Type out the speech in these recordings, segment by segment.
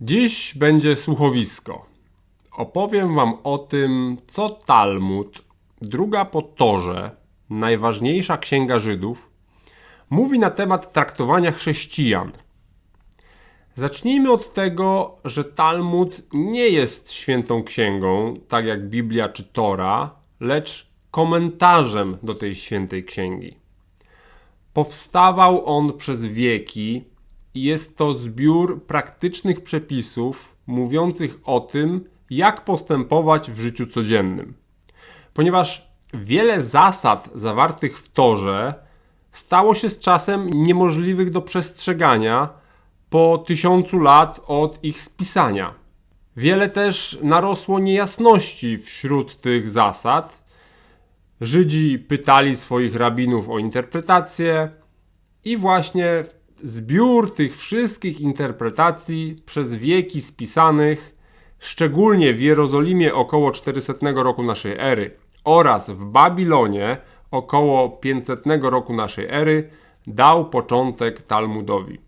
Dziś będzie słuchowisko. Opowiem Wam o tym, co Talmud, druga po Torze, najważniejsza księga Żydów, mówi na temat traktowania chrześcijan. Zacznijmy od tego, że Talmud nie jest świętą księgą, tak jak Biblia czy Tora, lecz komentarzem do tej świętej księgi. Powstawał on przez wieki jest to zbiór praktycznych przepisów mówiących o tym, jak postępować w życiu codziennym. Ponieważ wiele zasad zawartych w Torze stało się z czasem niemożliwych do przestrzegania po tysiącu lat od ich spisania. Wiele też narosło niejasności wśród tych zasad. Żydzi pytali swoich rabinów o interpretację i właśnie zbiór tych wszystkich interpretacji przez wieki spisanych, szczególnie w Jerozolimie około 400 roku naszej ery oraz w Babilonie około 500 roku naszej ery, dał początek Talmudowi.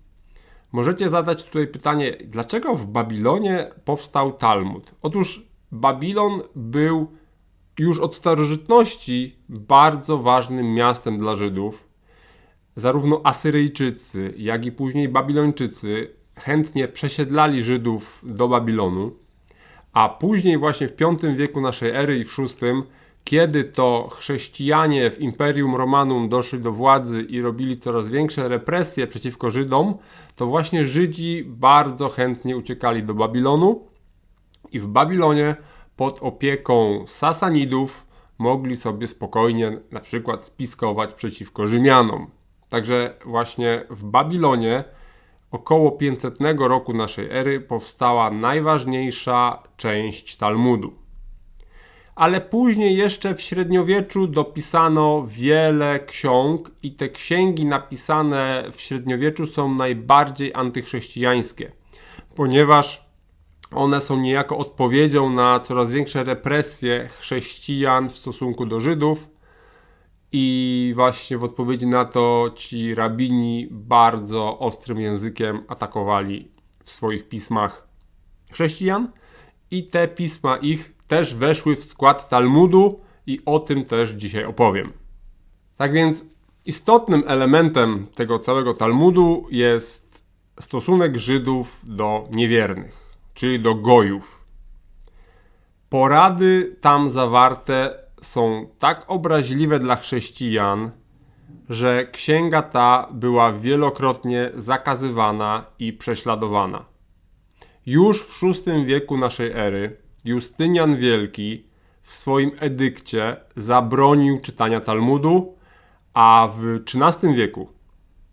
Możecie zadać tutaj pytanie, dlaczego w Babilonie powstał Talmud? Otóż Babilon był już od starożytności bardzo ważnym miastem dla Żydów zarówno Asyryjczycy, jak i później Babilończycy chętnie przesiedlali Żydów do Babilonu, a później właśnie w V wieku naszej ery i w VI, kiedy to chrześcijanie w Imperium Romanum doszli do władzy i robili coraz większe represje przeciwko Żydom, to właśnie Żydzi bardzo chętnie uciekali do Babilonu i w Babilonie pod opieką Sasanidów mogli sobie spokojnie na przykład spiskować przeciwko Rzymianom. Także właśnie w Babilonie około 500 roku naszej ery powstała najważniejsza część Talmudu. Ale później jeszcze w średniowieczu dopisano wiele ksiąg i te księgi napisane w średniowieczu są najbardziej antychrześcijańskie, ponieważ one są niejako odpowiedzią na coraz większe represje chrześcijan w stosunku do Żydów i właśnie w odpowiedzi na to ci rabini bardzo ostrym językiem atakowali w swoich pismach chrześcijan i te pisma ich też weszły w skład Talmudu i o tym też dzisiaj opowiem. Tak więc istotnym elementem tego całego Talmudu jest stosunek Żydów do niewiernych, czyli do gojów. Porady tam zawarte są tak obraźliwe dla chrześcijan, że księga ta była wielokrotnie zakazywana i prześladowana. Już w VI wieku naszej ery Justynian Wielki w swoim edykcie zabronił czytania Talmudu, a w XIII wieku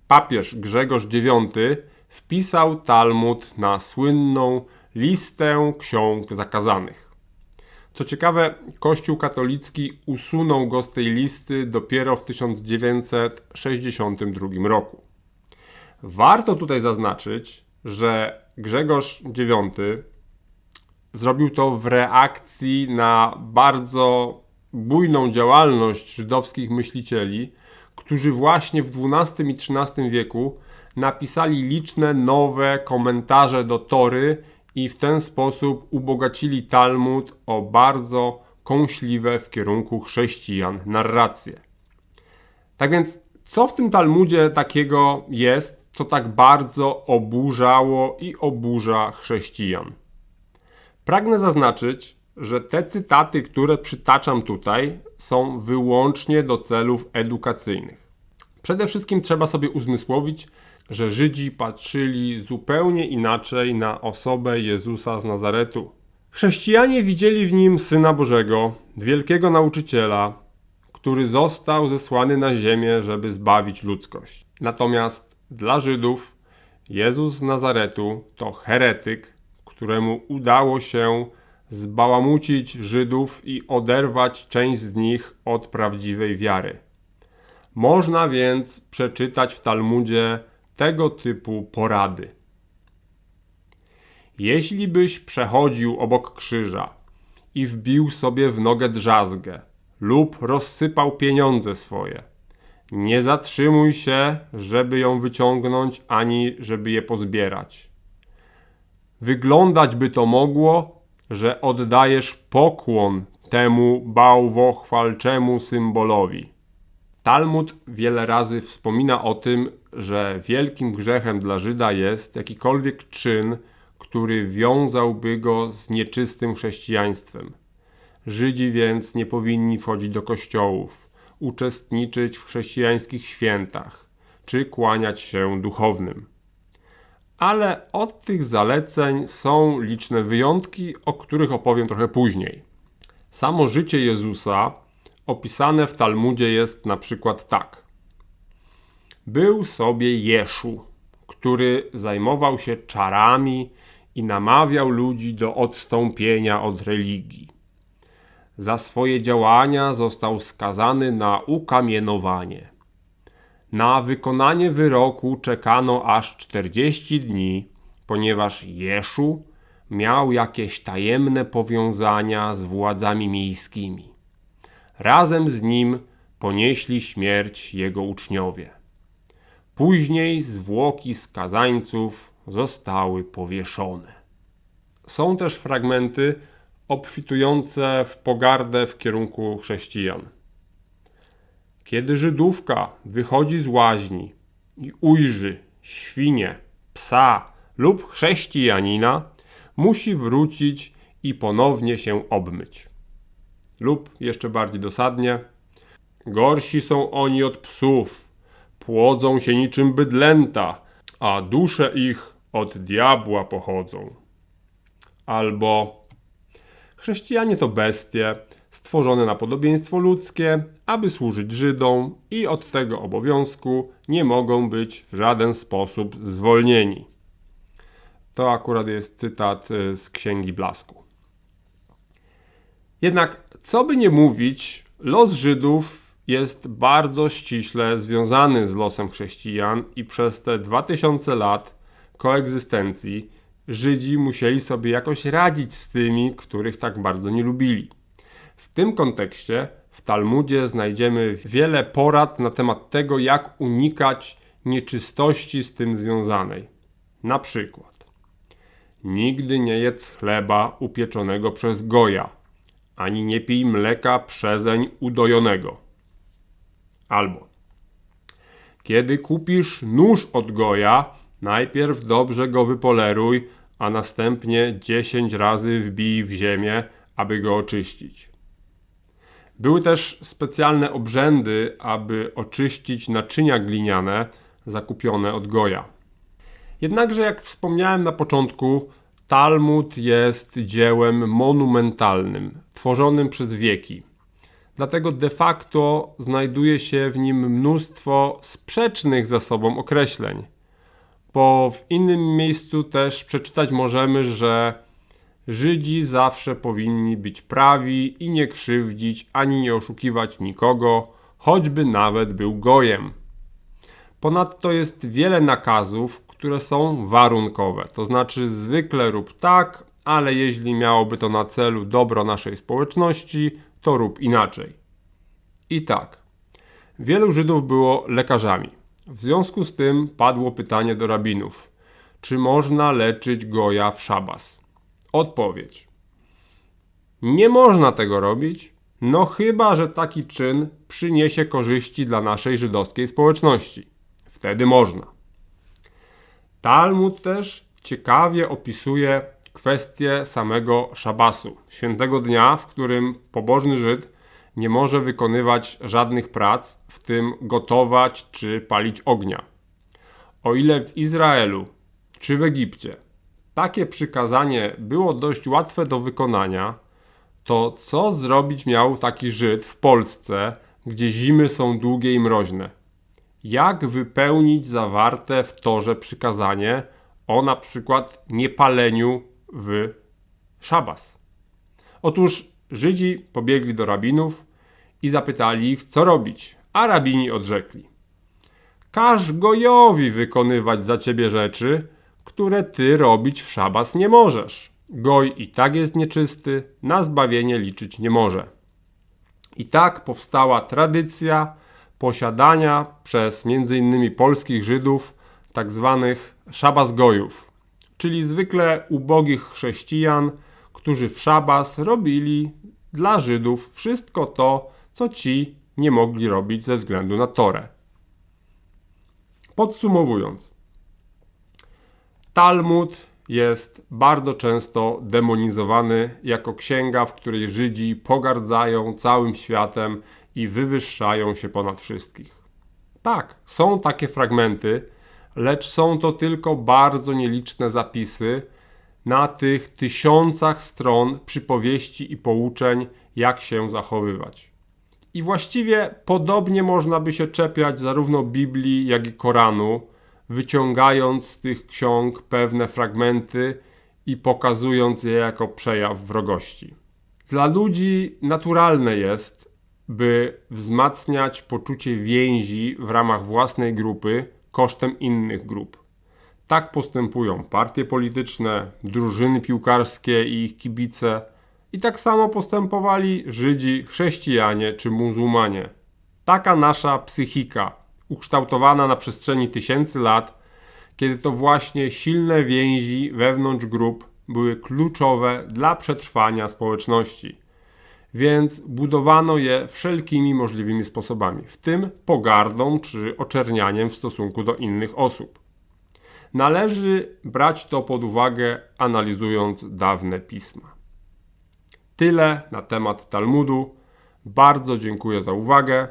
papież Grzegorz IX wpisał Talmud na słynną listę ksiąg zakazanych. Co ciekawe, Kościół katolicki usunął go z tej listy dopiero w 1962 roku. Warto tutaj zaznaczyć, że Grzegorz IX zrobił to w reakcji na bardzo bujną działalność żydowskich myślicieli, którzy właśnie w XII i XIII wieku napisali liczne nowe komentarze do Tory i w ten sposób ubogacili Talmud o bardzo kąśliwe w kierunku chrześcijan narracje. Tak więc, co w tym Talmudzie takiego jest, co tak bardzo oburzało i oburza chrześcijan? Pragnę zaznaczyć, że te cytaty, które przytaczam tutaj, są wyłącznie do celów edukacyjnych. Przede wszystkim trzeba sobie uzmysłowić, że Żydzi patrzyli zupełnie inaczej na osobę Jezusa z Nazaretu. Chrześcijanie widzieli w nim Syna Bożego, wielkiego nauczyciela, który został zesłany na ziemię, żeby zbawić ludzkość. Natomiast dla Żydów Jezus z Nazaretu to heretyk, któremu udało się zbałamucić Żydów i oderwać część z nich od prawdziwej wiary. Można więc przeczytać w Talmudzie tego typu porady. Jeśli byś przechodził obok krzyża i wbił sobie w nogę drzazgę lub rozsypał pieniądze swoje, nie zatrzymuj się, żeby ją wyciągnąć ani żeby je pozbierać. wyglądać by to mogło, że oddajesz pokłon temu bałwochwalczemu symbolowi. Talmud wiele razy wspomina o tym, że wielkim grzechem dla Żyda jest jakikolwiek czyn, który wiązałby go z nieczystym chrześcijaństwem. Żydzi więc nie powinni wchodzić do kościołów, uczestniczyć w chrześcijańskich świętach czy kłaniać się duchownym. Ale od tych zaleceń są liczne wyjątki, o których opowiem trochę później. Samo życie Jezusa opisane w Talmudzie jest na przykład tak. Był sobie Jeszu, który zajmował się czarami i namawiał ludzi do odstąpienia od religii. Za swoje działania został skazany na ukamienowanie. Na wykonanie wyroku czekano aż 40 dni, ponieważ Jeszu miał jakieś tajemne powiązania z władzami miejskimi. Razem z nim ponieśli śmierć jego uczniowie. Później zwłoki skazańców zostały powieszone. Są też fragmenty obfitujące w pogardę w kierunku chrześcijan. Kiedy Żydówka wychodzi z łaźni i ujrzy świnie, psa lub chrześcijanina, musi wrócić i ponownie się obmyć. Lub jeszcze bardziej dosadnie, gorsi są oni od psów, płodzą się niczym bydlęta, a dusze ich od diabła pochodzą. Albo chrześcijanie to bestie, stworzone na podobieństwo ludzkie, aby służyć Żydom i od tego obowiązku nie mogą być w żaden sposób zwolnieni. To akurat jest cytat y, z Księgi Blasku. Jednak, co by nie mówić, los Żydów jest bardzo ściśle związany z losem chrześcijan i przez te 2000 lat koegzystencji Żydzi musieli sobie jakoś radzić z tymi, których tak bardzo nie lubili. W tym kontekście w Talmudzie znajdziemy wiele porad na temat tego, jak unikać nieczystości z tym związanej. Na przykład Nigdy nie jedz chleba upieczonego przez goja, ani nie pij mleka przezeń udojonego. Albo kiedy kupisz nóż od goja, najpierw dobrze go wypoleruj, a następnie dziesięć razy wbij w ziemię, aby go oczyścić. Były też specjalne obrzędy, aby oczyścić naczynia gliniane zakupione od goja. Jednakże, jak wspomniałem na początku, Talmud jest dziełem monumentalnym, tworzonym przez wieki. Dlatego de facto znajduje się w nim mnóstwo sprzecznych ze sobą określeń. Bo w innym miejscu też przeczytać możemy, że Żydzi zawsze powinni być prawi i nie krzywdzić ani nie oszukiwać nikogo, choćby nawet był gojem. Ponadto jest wiele nakazów, które są warunkowe. To znaczy zwykle rób tak, ale jeśli miałoby to na celu dobro naszej społeczności, to rób inaczej. I tak. Wielu Żydów było lekarzami. W związku z tym padło pytanie do rabinów: czy można leczyć goja w szabas? Odpowiedź: Nie można tego robić, no chyba, że taki czyn przyniesie korzyści dla naszej żydowskiej społeczności. Wtedy można. Talmud też ciekawie opisuje kwestię samego szabasu, świętego dnia, w którym pobożny Żyd nie może wykonywać żadnych prac, w tym gotować czy palić ognia. O ile w Izraelu czy w Egipcie takie przykazanie było dość łatwe do wykonania, to co zrobić miał taki Żyd w Polsce, gdzie zimy są długie i mroźne? Jak wypełnić zawarte w torze przykazanie o na przykład niepaleniu w szabas. Otóż Żydzi pobiegli do rabinów i zapytali ich, co robić, a rabini odrzekli: Każ gojowi wykonywać za ciebie rzeczy, które ty robić w szabas nie możesz. Goj i tak jest nieczysty, na zbawienie liczyć nie może. I tak powstała tradycja, posiadania przez m.in. polskich Żydów tak zwanych szabasgojów, czyli zwykle ubogich chrześcijan, którzy w szabas robili dla Żydów wszystko to, co ci nie mogli robić ze względu na Torę. Podsumowując, Talmud jest bardzo często demonizowany jako księga, w której Żydzi pogardzają całym światem i wywyższają się ponad wszystkich. Tak, są takie fragmenty, lecz są to tylko bardzo nieliczne zapisy na tych tysiącach stron przypowieści i pouczeń, jak się zachowywać. I właściwie podobnie można by się czepiać zarówno Biblii, jak i Koranu, wyciągając z tych ksiąg pewne fragmenty i pokazując je jako przejaw wrogości. Dla ludzi naturalne jest, by wzmacniać poczucie więzi w ramach własnej grupy kosztem innych grup. Tak postępują partie polityczne, drużyny piłkarskie i ich kibice, i tak samo postępowali Żydzi, chrześcijanie czy muzułmanie. Taka nasza psychika, ukształtowana na przestrzeni tysięcy lat, kiedy to właśnie silne więzi wewnątrz grup były kluczowe dla przetrwania społeczności. Więc budowano je wszelkimi możliwymi sposobami, w tym pogardą czy oczernianiem w stosunku do innych osób. Należy brać to pod uwagę, analizując dawne pisma. Tyle na temat Talmudu. Bardzo dziękuję za uwagę.